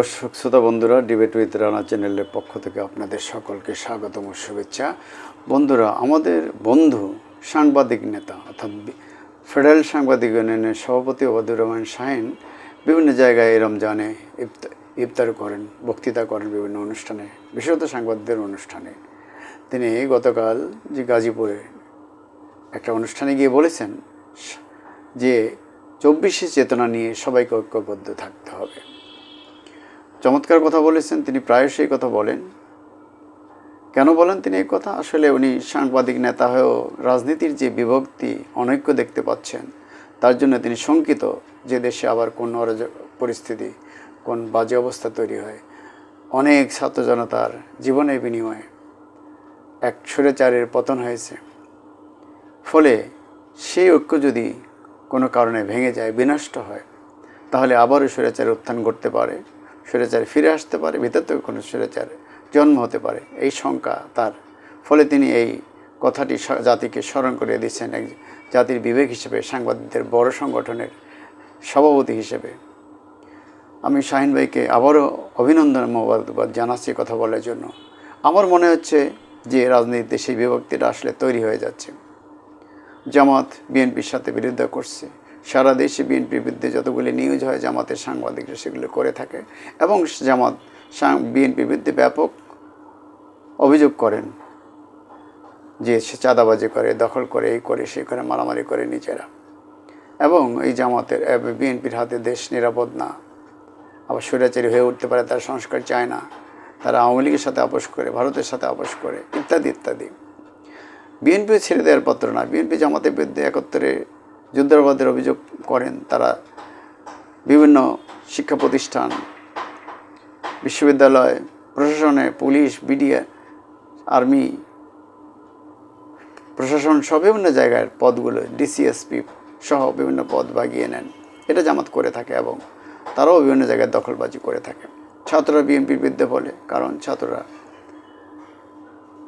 দর্শক, শ্রোতা বন্ধুরা ডিবেট উইথ রানা চ্যানেলের পক্ষ থেকে আপনাদের সকলকে স্বাগতম ও শুভেচ্ছা। বন্ধুরা, আমাদের বন্ধু সাংবাদিক নেতা অর্থাৎ ফেডারেল সাংবাদিক ইউনিয়নের সভাপতি ওবায়দুর রহমান শাহিন বিভিন্ন জায়গায় রমজানে ইফতার করেন, বক্তৃতা করেন বিভিন্ন অনুষ্ঠানে, বিশেষত সাংবাদিকদের অনুষ্ঠানে। তিনি গতকাল যে গাজীপুরে একটা অনুষ্ঠানে গিয়ে বলেছেন যে চব্বিশে চেতনা নিয়ে সবাইকে ঐক্যবদ্ধ থাকতে হবে। চমৎকার কথা বলেছেন, তিনি প্রায়শই কথা বলেন। কেন বলেন তিনি এই কথা? আসলে উনি সাংবাদিক নেতা হয়েও রাজনীতির যে বিভক্তি অনৈক্য দেখতে পাচ্ছেন, তার জন্য তিনি শঙ্কিত যে দেশে আবার কোন অরাজক পরিস্থিতি, কোন বাজে অবস্থা তৈরি হয়। অনেক ছাত্র জনতার জীবনের বিনিময়ে এক স্বৈরাচারের পতন হয়েছে। ফলে সেই ঐক্য যদি কোনো কারণে ভেঙে যায়, বিনষ্ট হয়, তাহলে আবারও স্বৈরাচারের উত্থান ঘটতে পারে। স্বৈরাচার ফিরে আসতে পারে, ভিতর থেকে কোনো স্বৈরাচার জন্ম হতে পারে, এই শঙ্কা তার। ফলে তিনি এই কথাটি জাতিকে স্মরণ করে দিচ্ছেন এক জাতির বিবেক হিসেবে, সাংবাদিকদের বড় সংগঠনের সভাপতি হিসেবে। আমি শাহিন ভাইকে আবারও অভিনন্দন মোবারকবাদ জানাচ্ছি কথা বলার জন্য। আমার মনে হচ্ছে যে রাজনীতিতে সেই বিভক্তিটা আসলে তৈরি হয়ে যাচ্ছে। জামাত, বিএনপির সাথে বিরোধিতা করছে। সারা দেশে বিএনপির বিরুদ্ধে যতগুলি নিউজ হয়, জামাতের সাংবাদিকরা সেগুলো করে থাকে এবং জামাত বিএনপির বিরুদ্ধে ব্যাপক অভিযোগ করেন যে সে চাঁদাবাজি করে, দখল করে, এই করে সে করে, মারামারি করে নিজেরা। এবং এই জামাতের বিএনপির হাতে দেশ নিরাপদ না। আবার স্বৈরাচারী হয়ে উঠতে পারে, তার সংস্কার চায় না। তারা আওয়ামী লীগের সাথে আপোষ করে, ভারতের সাথে আপোষ করে, ইত্যাদি ইত্যাদি। বিএনপি ছেড়ে দেওয়ার পত্র না। বিএনপি জামাতের বিরুদ্ধে একত্রে যুদ্ধাপরাধের অভিযোগ করেন তারা বিভিন্ন শিক্ষা প্রতিষ্ঠান, বিশ্ববিদ্যালয়, প্রশাসনে, পুলিশ, বিডিএ, আর্মি, প্রশাসন সব বিভিন্ন জায়গার পদগুলো ডিসিএসপি সহ বিভিন্ন পদ বাগিয়ে নেন। এটা জামাত করে থাকে এবং তারাও বিভিন্ন জায়গায় দখলবাজি করে থাকে। ছাত্ররা বিএনপির বিরুদ্ধে বলে, কারণ ছাত্ররা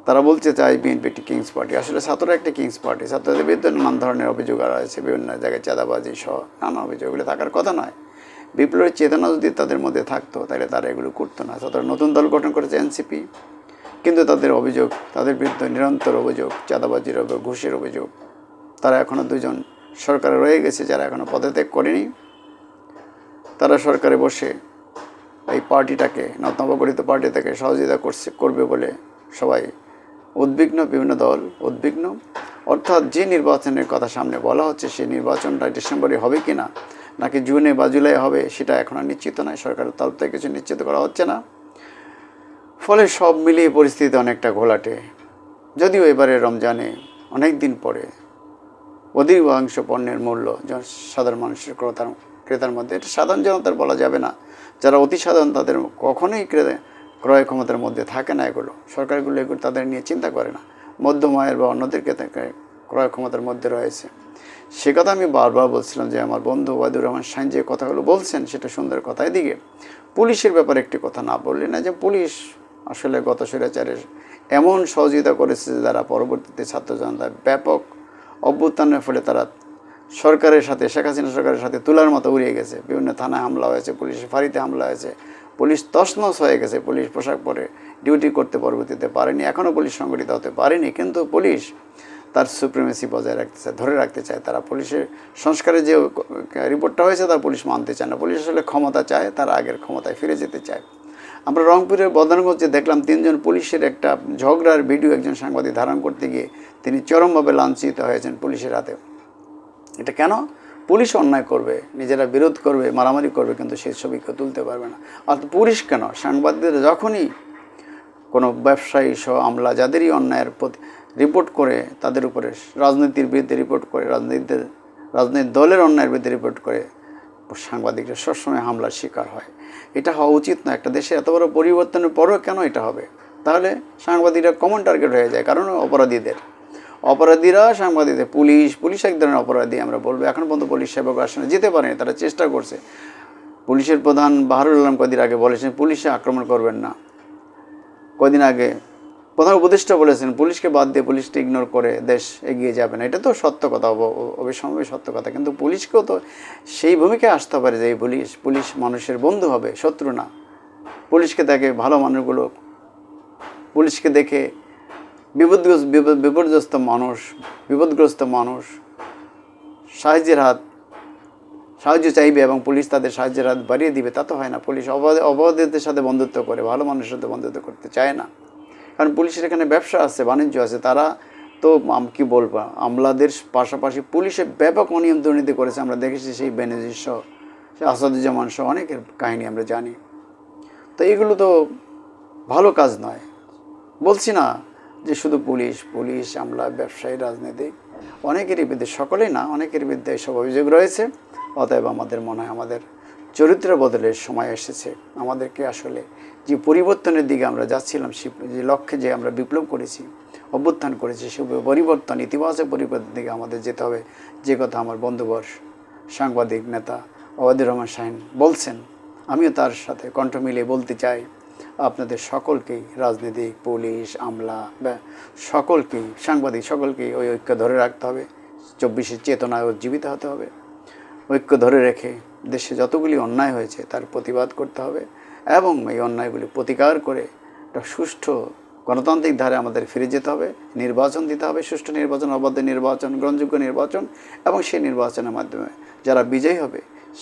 তারা বলতে চায় বিএনপি একটি কিংস পার্টি। আসলে ছাত্ররা একটি কিংস পার্টি। ছাত্রদের বিরুদ্ধে নানান ধরনের অভিযোগ আর রয়েছে বিভিন্ন জায়গায় চাঁদাবাজি সহ নানা অভিযোগ। এগুলো থাকার কথা নয়। বিপ্লবের চেতনা যদি তাদের মধ্যে থাকতো, তাহলে তারা এগুলো করতো না। ছাত্ররা নতুন দল গঠন করেছে এনসিপি। কিন্তু তাদের অভিযোগ, তাদের বিরুদ্ধে নিরন্তর অভিযোগ, চাঁদাবাজির অভিযোগ, ঘুষের অভিযোগ, তারা এখনও দুজন সরকারে রয়ে গেছে যারা এখনও পদত্যাগ করেনি। তারা সরকারে বসে এই পার্টিটাকে, নবগঠিত পার্টিটাকে সহযোগিতা করছে, করবে বলে সবাই উদ্বিগ্ন বিভিন্ন দল উদ্বিগ্ন। অর্থাৎ যে নির্বাচনের কথা সামনে বলা হচ্ছে, সেই নির্বাচনটা ডিসেম্বরে হবে কি না নাকি জুনে বা জুলাই হবে, সেটা এখনও নিশ্চিত নয়। সরকারের তরফ থেকে কিছু নিশ্চিত করা হচ্ছে না। ফলে সব মিলিয়ে পরিস্থিতি অনেকটা ঘোলাটে। যদিও এবারে রমজানে অনেক দিন পরে অধিকাংশ পণ্যের মূল্য সাধারণ মানুষের ক্রেতার ক্রেতার মধ্যে, এটা সাধারণ জনতার বলা যাবে না। যারা অতি সাধারণ, তাদের কখনোই ক্রেতা ক্রয় ক্ষমতার মধ্যে থাকে না এগুলো। সরকারগুলো এগুলো তাদের নিয়ে চিন্তা করে না। মধ্যম আয়ের বা অন্যদেরকে ক্রয় ক্ষমতার মধ্যে রয়েছে। সে কথা আমি বারবার বলছিলাম যে আমার বন্ধু ওয়াদুর রহমান সাইন যে কথাগুলো বলছেন সেটা সুন্দর কথা এদিকে পুলিশের ব্যাপারে একটি কথা না বললে না যে পুলিশ আসলে গত স্বৈরাচারের এমন সহযোগিতা করেছে যে যারা পরবর্তীতে ছাত্র জনতার ব্যাপক অভ্যুত্থানের ফলে তারা সরকারের সাথে, শেখ হাসিনা সরকারের সাথে তুলার মতো উড়িয়ে গেছে। বিভিন্ন থানায় হামলা হয়েছে, পুলিশের ফাঁড়িতে হামলা হয়েছে। পুলিশ তছনছ হয়ে গেছে, পুলিশ পোশাক পরে ডিউটি করতে পরবর্তীতে পারেনি এখনও পুলিশ সংগঠিত হতে পারেনি, কিন্তু পুলিশ তার সুপ্রিমেসি বজায় রাখতে চায় ধরে রাখতে চায়। তারা পুলিশের সংস্কারের যে রিপোর্টটা হয়েছে তার পুলিশ মানতে চায় না। পুলিশ আসলে ক্ষমতা চায়, তারা আগের ক্ষমতায় ফিরে যেতে চায়। আমরা রংপুরের বদনগঞ্জে দেখলাম, তিনজন পুলিশের একটা ঝগড়ার ভিডিও একজন সাংবাদিক ধারণ করতে গিয়ে তিনি চরমভাবে লাঞ্ছিত হয়েছেন পুলিশের হাতে। এটা কেন? পুলিশ অন্যায় করবে, নিজেরা বিরোধ করবে, মারামারি করবে, কিন্তু সেই ছবি কেউ তুলতে পারবে না। আর পুলিশ কেন? সাংবাদিকদের যখনই কোনো ব্যবসায়ী সহ আমলা যাদেরই অন্যায়ের প্রতি রিপোর্ট করে, তাদের উপরে রাজনীতির বিরুদ্ধে রিপোর্ট করে রাজনীতিদের রাজনৈতিক দলের অন্যায়ের বিরুদ্ধে রিপোর্ট করে, সাংবাদিকরা সবসময় হামলার শিকার হয়। এটা হওয়া উচিত না। একটা দেশে এত বড় পরিবর্তনের পরও কেন এটা হবে? তাহলে সাংবাদিকরা কমন টার্গেট হয়ে যায়, কারণ অপরাধীদের। অপরাধীরা সাংবাদিকদের, পুলিশ পুলিশ এক ধরনের অপরাধী, আমরা বলব। এখন পর্যন্ত পুলিশ সেবক আসনে যেতে পারেনি, তারা চেষ্টা করছে। পুলিশের প্রধান বাহারুল আলম কদিন আগে বলেছেন, পুলিশে আক্রমণ করবেন না। কদিন আগে প্রধান উপদেষ্টা বলেছেন, পুলিশকে বাদ দিয়ে পুলিশকে ইগনোর করে দেশ এগিয়ে যাবে না। এটা তো সত্য কথা, অব- অবিসম্ভাবী সত্য কথা। কিন্তু পুলিশকেও তো সেই ভূমিকায় আসতে পারে যে পুলিশ পুলিশ মানুষের বন্ধু হবে, শত্রু না। পুলিশকে দেখে ভালো মানুষগুলো, পুলিশকে দেখে বিপদগ্রস্ত বিপর্যস্ত মানুষ, বিপদগ্রস্ত মানুষ সাহায্যের হাত, সাহায্য চাইবে এবং পুলিশ তাদের সাহায্যের হাত বাড়িয়ে দিবে, তা তো হয় না। পুলিশ অবাধ অবাধের সাথে বন্ধুত্ব করে, ভালো মানুষের সাথে বন্ধুত্ব করতে চায় না। কারণ পুলিশের এখানে ব্যবসা আছে, বাণিজ্য আছে, তারা তো কি বলব, আমলাদের পাশাপাশি পুলিশে ব্যাপক অনিয়ম দুর্নীতি করেছে, আমরা দেখেছি সেই বেনজির সহ সে আসাদুজ্জামান সহ অনেকের কাহিনী আমরা জানি। তো এগুলো তো ভালো কাজ নয়। বলছি না যে শুধু পুলিশ পুলিশ, আমলা, ব্যবসায়ী রাজনীতিক অনেকেরই বিরুদ্ধে, সকলেই না অনেকের বিরুদ্ধে এসব অভিযোগ রয়েছে। অতএব আমাদের মনে হয় আমাদের চরিত্র বদলের সময় এসেছে। আমাদেরকে আসলে যে পরিবর্তনের দিকে আমরা যাচ্ছিলাম যে লক্ষ্যে যে আমরা বিপ্লব করেছি, অভ্যুত্থান করেছি, সে পরিবর্তন, ইতিবাচক পরিবর্তনের দিকে আমাদের যেতে হবে। যে কথা আমার বন্ধুবর সাংবাদিক, নেতা ওবায়দুর রহমান শাহিন বলছেন, আমিও তার সাথে কণ্ঠ মিলিয়ে বলতে চাই। আপনাদের সকলকেই রাজনীতিক পুলিশ, আমলা সকলকেই, সাংবাদিক সকলকেই ওই ঐক্য ধরে রাখতে হবে। চব্বিশের চেতনায় উজ্জীবিত হতে হবে। ঐক্য ধরে রেখে দেশে যতগুলি অন্যায় হয়েছে তার প্রতিবাদ করতে হবে এবং এই অন্যায়গুলি প্রতিকার করে একটা সুষ্ঠু গণতান্ত্রিক ধারে আমাদের ফিরে যেতে হবে। নির্বাচন দিতে হবে, সুষ্ঠু নির্বাচন, অবাধ নির্বাচন, গ্রহণযোগ্য নির্বাচন এবং সেই নির্বাচনের মাধ্যমে যারা বিজয়ী হবে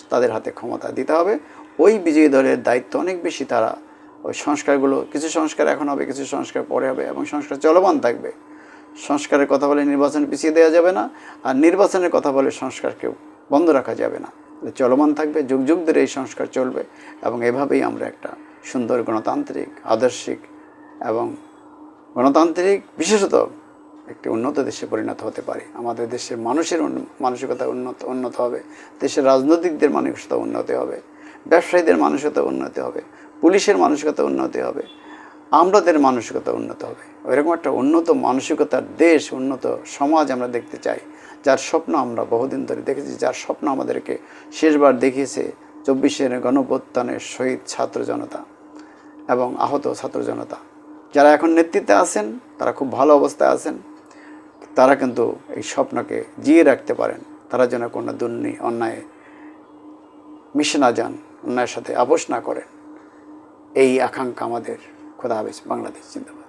তাদের হাতে ক্ষমতা দিতে হবে। ওই বিজয়ী দলের দায়িত্ব অনেক বেশি তারা ওই সংস্কারগুলো, কিছু সংস্কার এখন হবে, কিছু সংস্কার পরে হবে এবং সংস্কার চলমান থাকবে। সংস্কারের কথা বলে নির্বাচন পিছিয়ে দেওয়া যাবে না আর নির্বাচনের কথা বলে সংস্কারকে বন্ধ রাখা যাবে না। চলমান থাকবে, যুগ যুগ ধরে এই সংস্কার চলবে এবং এভাবেই আমরা একটা সুন্দর গণতান্ত্রিক, আদর্শিক এবং গণতান্ত্রিক, বিশেষত একটি উন্নত দেশে পরিণত হতে পারে। আমাদের দেশের মানুষের মানসিকতা উন্নত উন্নত হবে, দেশের রাজনৈতিকদের মানসিকতা উন্নতি হবে, ব্যবসায়ীদের মানসিকতা উন্নতি হবে পুলিশের মানসিকতা উন্নতি হবে আমরাদের মানসিকতা উন্নত হবে। ওইরকম একটা উন্নত মানসিকতার দেশ, উন্নত সমাজ আমরা দেখতে চাই, যার স্বপ্ন আমরা বহুদিন ধরে দেখেছি, যার স্বপ্ন আমাদেরকে শেষবার দেখিয়েছে চব্বিশের গণপ্রত্যানের শহীদ ছাত্র জনতা এবং আহত ছাত্র জনতা। যারা এখন নেতৃত্বে আছেন, তারা খুব ভালো অবস্থায় আছেন, তারা কিন্তু এই স্বপ্নকে জিয়ে রাখতে পারেন। তারা যেন কোনো দুর্নী অন্যায় মিশে না যান, অন্যায়ের সাথে আপোষ না করেন। এই আকাঙ্ক্ষা আমাদের খোদা হাফেজ বাংলাদেশ জিন্দাবাদ।